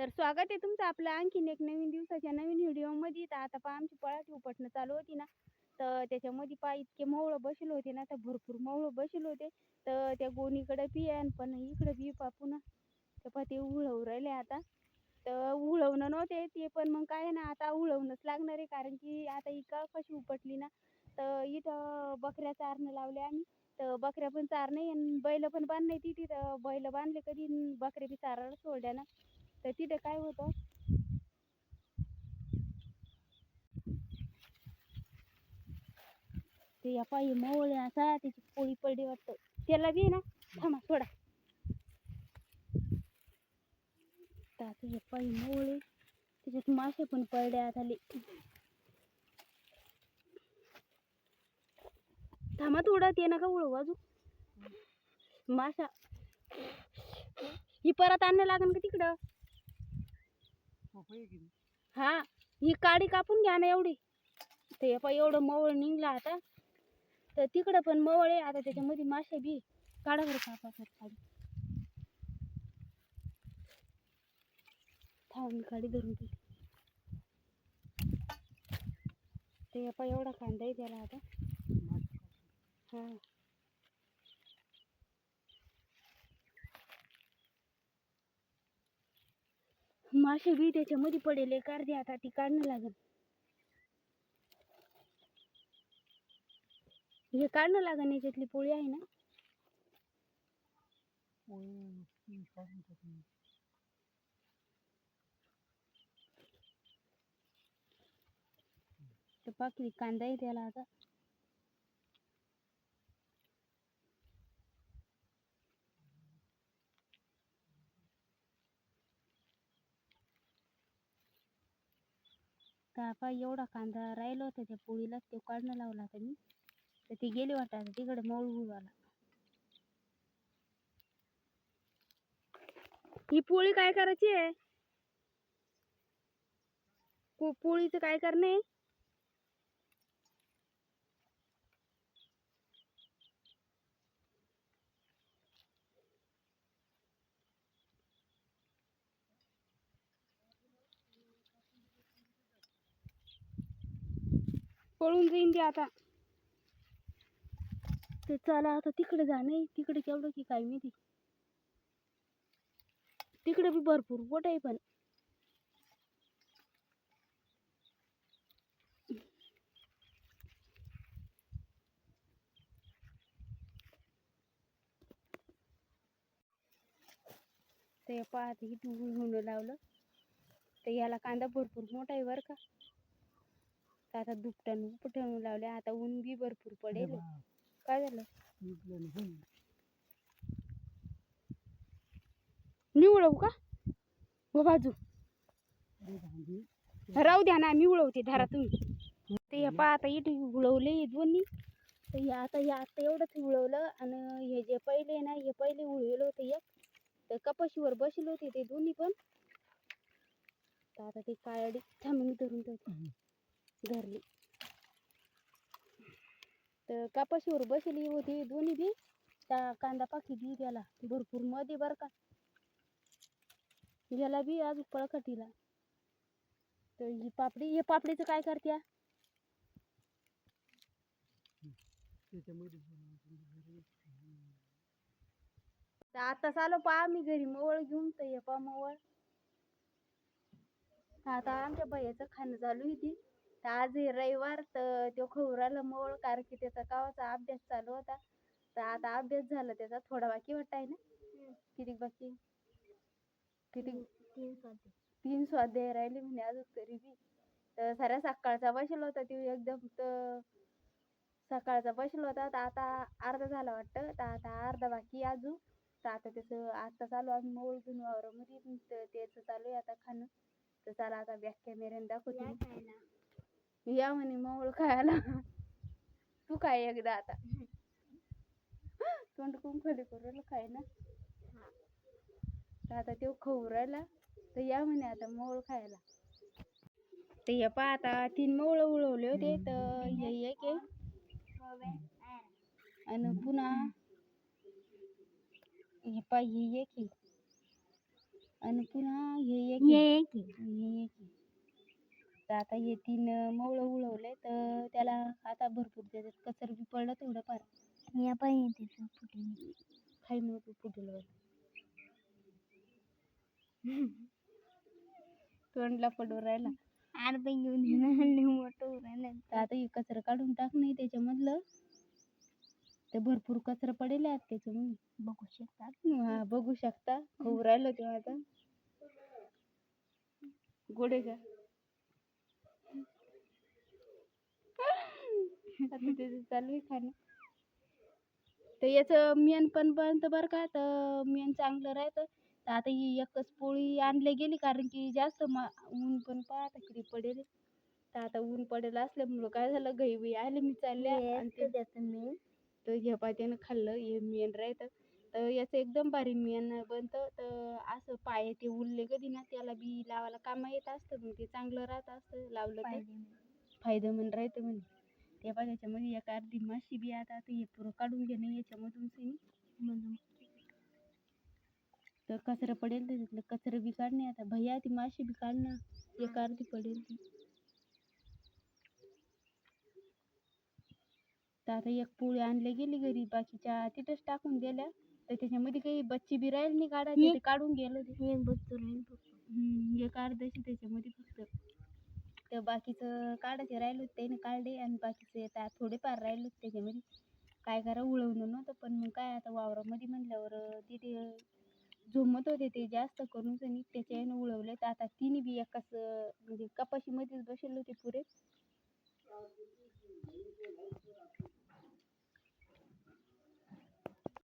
तर स्वागत आहे तुमचं आपलं आणखीन एक नवीन दिवसाच्या नवीन व्हिडिओमध्ये. तर आता पहा आमची पळाची उपटणं चालू होती ना. तर त्याच्यामध्ये पहा इतके मवळं बसले होते ना. तर भरपूर मवळं बसले होते. तर त्या गोणीकडे पियान पण इकडं बी पा पुन्हा. तर पहा ते उळवू राहिले आता. तर उळवणं नव्हते ते पण मग काय आहे ना आता उळवणंच लागणार आहे. कारण की आता इका कशी उपटली ना. तर इथं बकऱ्या चारणं लावल्या आम्ही. तर बकऱ्या पण चारणं आहे आणि बैल पण बांधणं नाही ती तिथं बैल बांधले कधी बकऱ्या बी चारायला सोडल्या ना. तर तिथं काय होतं? ते या पायी मवळे असा त्याची पोळी पडली वाटतं. त्याला बी ना? थांबा थोडा तर पायी मवळे त्याच्यात मासे पण पडले झाले. थांबा थोडं ते नका उडवू बाजू मासा. ही परत आणणं लागेल का तिकडं? हा ही काडी कापून घ्या ना एवढी. ते पा एवढं मवळ निघलं आता. तर तिकडं पण मवळ आहे आता त्याच्यामध्ये मासे बी काढा बरं कापा काडी. थांब मी काडी धरून ते पा एवढा कांदा आहे त्याला आता. हा. मासे बी त्याच्यामध्ये पडेल एक अर्धी आता ती काढणं लागेल. हे काढणं लागेल याच्यातली पोळी आहे ना? तर कांदा आहे त्याला आता. काय एवढा कांदा राहिला होता त्या पोळीला तो काढणं लावला होता मी. तर ती गेली वाटत आता तिकडे मऊ आला ही पोळी काय करायची आहे? पो- पोळीचं काय करणे? पळून जाईन ते आता. ते चला आता तिकडे जा. नाही तिकडे केवढं की काय माहिती. तिकडे बी भरपूर बोट आहे पण. ते पाहते इथून लावलं. तर याला कांदा भरपूर मोठा आहे बरं का. तर आता दुपटानं उपटवून लावले? आता ऊन बी भरपूर पडेल. काय झालं? मी उडवू का? हो बाजू. राहू द्या ना मी उडवते धरा तुम्ही. ते पहा आता इथे उडवले हे दोन्ही. तर हे आता हे आता एवढंच उडवलं आणि हे जे पहिले ना हे पहिले उडवलं होतं एक. तर कपाशीवर बसले होते ते दोन्ही पण. तर आता ते काळडी थांबून धरून ठेवते. धरली. तर कापाशीवर बसली होती दोन्ही बी. त्या कांदा पाकी दी त्याला भरपूरमध्ये बरं का. याला बी अजून पळकटीला. तर ही पापडी हे पापडीचं काय करत्या? आताच आता चालू पहा मी घरी मवळ घेऊन तर ये पहा मवळ. आता आमच्या भैयाचं खाणं चालू आहे ती तर आज रविवार तर तो खवराला मवळ कारण की त्याचा गावाचा अभ्यास चालू होता. तर आता अभ्यास झाला त्याचा थोडा बाकी वाटाय ना? किती बाकी? किती? तीन स्वाध्याय. राहिले म्हणे अजून तरी बी. तर साऱ्या सकाळचा बसला होता तो एकदम तर सकाळचा बसला होता. तर आता अर्धा झाला वाटतं. तर आता अर्धा बाकी अजून. तर आता त्याचं आता चालू आम्ही मोळ घेऊन वावरामध्ये. तर त्याचं चालू आहे आता खाणं. तर चला आता बॅक कॅमेऱ्याने दाखवते. या म्हणे मोळ खायला. तू काय एकदा आता. तोंड कुंकली करून खाय ना? तर आता तो खाऊ राहिला तर या म्हणे आता मोळ खायला. तर हे पहा आता तीन मोळ उडवले होते तर हे एक आणि पुन्हा हे पहा हे एक आणि पुन्हा हे एक आहे. एक. तर आता हे तीन मवळं उळवले तर त्याला आता भरपूर त्याच्यात कचर बी पडलं तेवढं फार या पाहिजे त्याचं फुटेल खाई मग फुटेल वर. तोंडला पडून राहिला. अर्धा घेऊन येणार मोठं राहिलं. तर आता हे कचरं काढून टाक नाही त्याच्यामधलं. ते भरपूर कचरं पडेल आहे त्याच्यामध्ये बघू शकतात हा बघू शकता. खाऊ राहिलं तेव्हा आता. गोडे का? आता त्याचं चालू आहे खाणं. तर याचं मेन पण बनतं बरं का तर मेन चांगलं राहतं. तर आता ही एकच पोळी आणली गेली कारण की जास्त मा ऊन पण पाहता किती पडेल. तर आता ऊन पडेल असल्यामुळं काय झालं गई बी आले मी चालल्या. आणि ते त्याचं मी तर ह्या पात्यानं खाल्लं हे मेन राहतं. तर याचं एकदम भारी मेन बनतं. तर असं पाय ते उरले कधी ना त्याला बी लावायला कामं येत असतं मग ते चांगलं राहत असतं लावलं तर. फायदेमंद राहतं म्हणे. ते पण याच्यामध्ये एक अर्धी माशी बी आता हे पुरं काढून घेणं याच्यामधून सिनी. म्हणून तर कचरं पडेल तिथलं कचरं बी काढणे आता भैया ती माशी बी काढ ना एक अर्धी पडेल ती. तर आता एक पोळी आणली गेली घरी बाकीच्या तिथंच टाकून दिल्या. तर त्याच्यामध्ये काही बच्ची बी राहील नाही काढायची काढून गेलं ते. एक अर्धाची त्याच्यामध्ये फक्त. बाकीचं काढायचे राहिलो होतं त्याने काढले आणि बाकीचे आता थोडेफार राहिले होते त्याच्यामध्ये काय करा उळवणं नव्हतं पण मग काय आता वावरामध्ये म्हणल्यावर तिथे झोमत होते ते जास्त करून सनी त्याच्याने उळवले तर आता तिने बी एकाच म्हणजे कपाशीमध्येच बसेल होते पुरे.